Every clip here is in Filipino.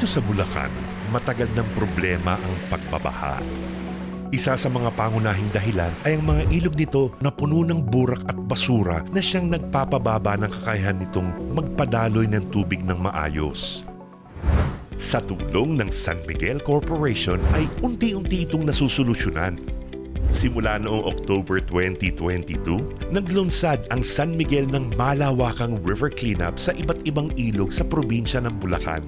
Dito sa Bulacan, matagal ng problema ang pagbabaha. Isa sa mga pangunahing dahilan ay ang mga ilog nito na puno ng burak at basura na siyang nagpapababa ng kakayahan nitong magpadaloy ng tubig ng maayos. Sa tulong ng San Miguel Corporation ay unti-unti itong nasusolusyonan. Simula noong October 2022, naglunsad ang San Miguel ng malawakang river cleanup sa iba't ibang ilog sa probinsya ng Bulacan.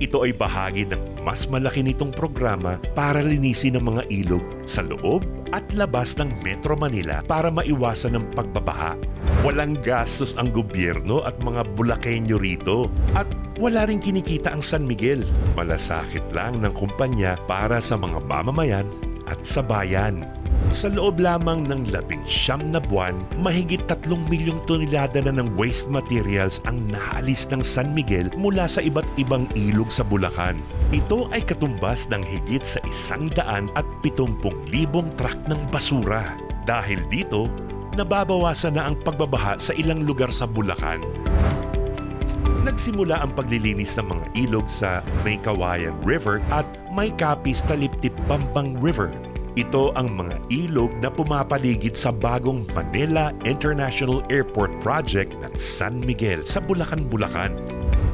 Ito ay bahagi ng mas malaki nitong programa para linisin ang mga ilog sa loob at labas ng Metro Manila para maiwasan ang pagbabaha. Walang gastos ang gobyerno at mga Bulakenyo rito at wala rin kinikita ang San Miguel. Malasakit lang ng kumpanya para sa mga mamamayan at sa bayan. Sa loob lamang ng labing siyam na buwan, mahigit tatlong milyong tonelada na ng waste materials ang naalis ng San Miguel mula sa iba't ibang ilog sa Bulacan. Ito ay katumbas ng higit sa isang daan at pitumpung libong truck ng basura. Dahil dito, nababawasan na ang pagbabaha sa ilang lugar sa Bulacan. Nagsimula ang paglilinis ng mga ilog sa May Kawayan River at May Kapis Taliptip Pampang River. Ito ang mga ilog na pumapaligid sa bagong Manila International Airport Project ng San Miguel sa Bulacan, Bulacan.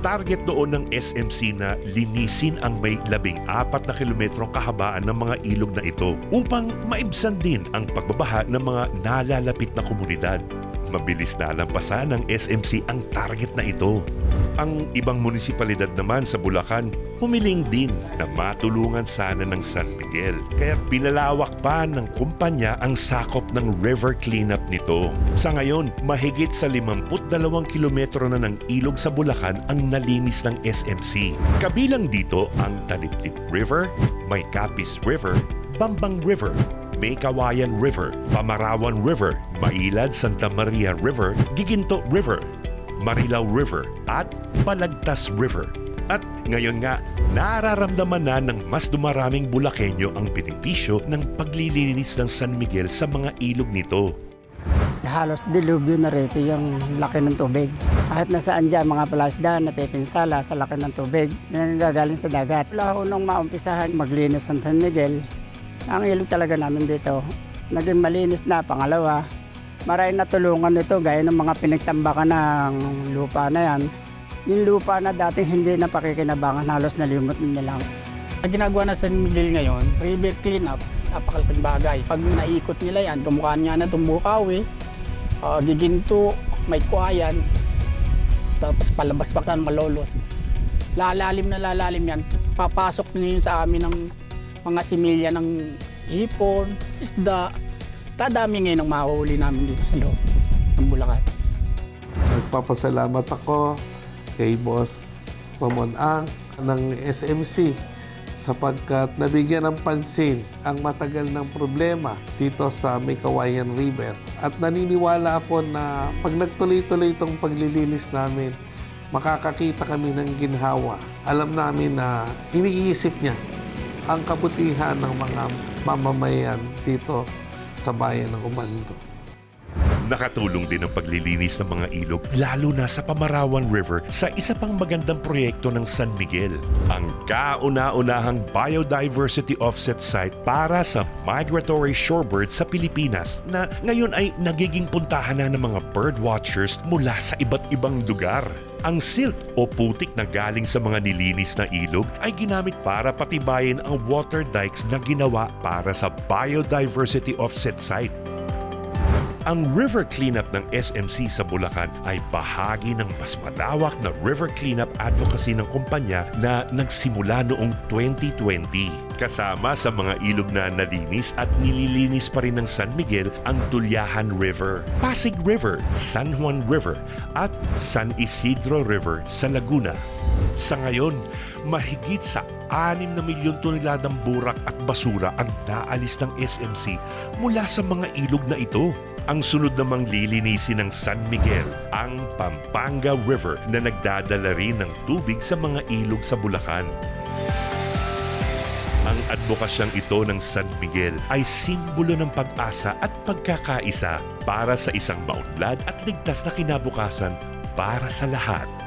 Target doon ng SMC na linisin ang may labing apat na kilometrong kahabaan ng mga ilog na ito upang maibsan din ang pagbabaha ng mga nalalapit na komunidad. Mabilis na lampasan ng SMC ang target na ito. Ang ibang munisipalidad naman sa Bulacan, humiling din na matulungan sana ng San Miguel. Kaya pinalawak pa ng kumpanya ang sakop ng river cleanup nito. Sa ngayon, mahigit sa 52 kilometro na ng ilog sa Bulacan ang nalinis ng SMC. Kabilang dito ang Taliptip River, Maycapis River, Bambang River, May Kawayan River, Pamarawan River, Mailad Santa Maria River, Giginto River, Marilao River at Balagtas River. At ngayon nga, nararamdaman na ng mas dumaraming Bulakenyo ang benepisyo ng paglilinis ng San Miguel sa mga ilog nito. Halos dilubyo na rito yung laki ng tubig. Kahit nasaan dyan, mga palasdan, napipinsala sa laki ng tubig na nanggagaling sa dagat. Wala ho nung maumpisahan maglinis ng San Miguel, ang ilog talaga namin dito, naging malinis na. Pangalawa, maraming natulungan nito gaya ng mga pinagtambakan ng lupa na yan. Yung lupa na dating hindi na pakikinabangan, halos nalimot na lang. Ang ginagawa na San Miguel ngayon, river cleanup, napakalaking bagay. Pag naikot nila yan, tumukhaan nga na tumukawi, uh, giginto, may kuwayan, tapos palabas pa saan malolos. Lalalim na lalalim yan. Papasok na yun sa amin ng mga similya ng hipon, isda. Kadami ngayon ang mahuli namin dito sa loob ng Bulacan. Nagpapasalamat ako kay Boss Ramon Ang ng SMC sapagkat nabigyan ng pansin ang matagal ng problema dito sa May River. At naniniwala ako na pag nagtuloy-tuloy itong paglilinis namin, makakakita kami ng ginhawa. Alam namin na iniisip niya ang kabutihan ng mga mamamayan dito sa bayan ng Umando. Nakatulong din ang paglilinis ng mga ilog lalo na sa Pamarawan River sa isa pang magandang proyekto ng San Miguel, ang kauna-unahang biodiversity offset site para sa migratory shorebirds sa Pilipinas na ngayon ay nagiging puntahan na ng mga birdwatchers mula sa iba't ibang lugar. Ang silt o putik na galing sa mga nilinis na ilog ay ginamit para patibayin ang water dikes na ginawa para sa biodiversity offset site. Ang river cleanup ng SMC sa Bulacan ay bahagi ng mas malawak na river cleanup advocacy ng kumpanya na nagsimula noong 2020. Kasama sa mga ilog na nalinis at nililinis pa rin ng San Miguel ang Tulyahan River, Pasig River, San Juan River at San Isidro River sa Laguna. Sa ngayon, mahigit sa 6 na milyon toneladang burak at basura ang naalis ng SMC mula sa mga ilog na ito. Ang sunod namang lilinisin ng San Miguel, ang Pampanga River na nagdadala rin ng tubig sa mga ilog sa Bulacan. Ang advokasyang ito ng San Miguel ay simbolo ng pag-asa at pagkakaisa para sa isang maunlad at ligtas na kinabukasan para sa lahat.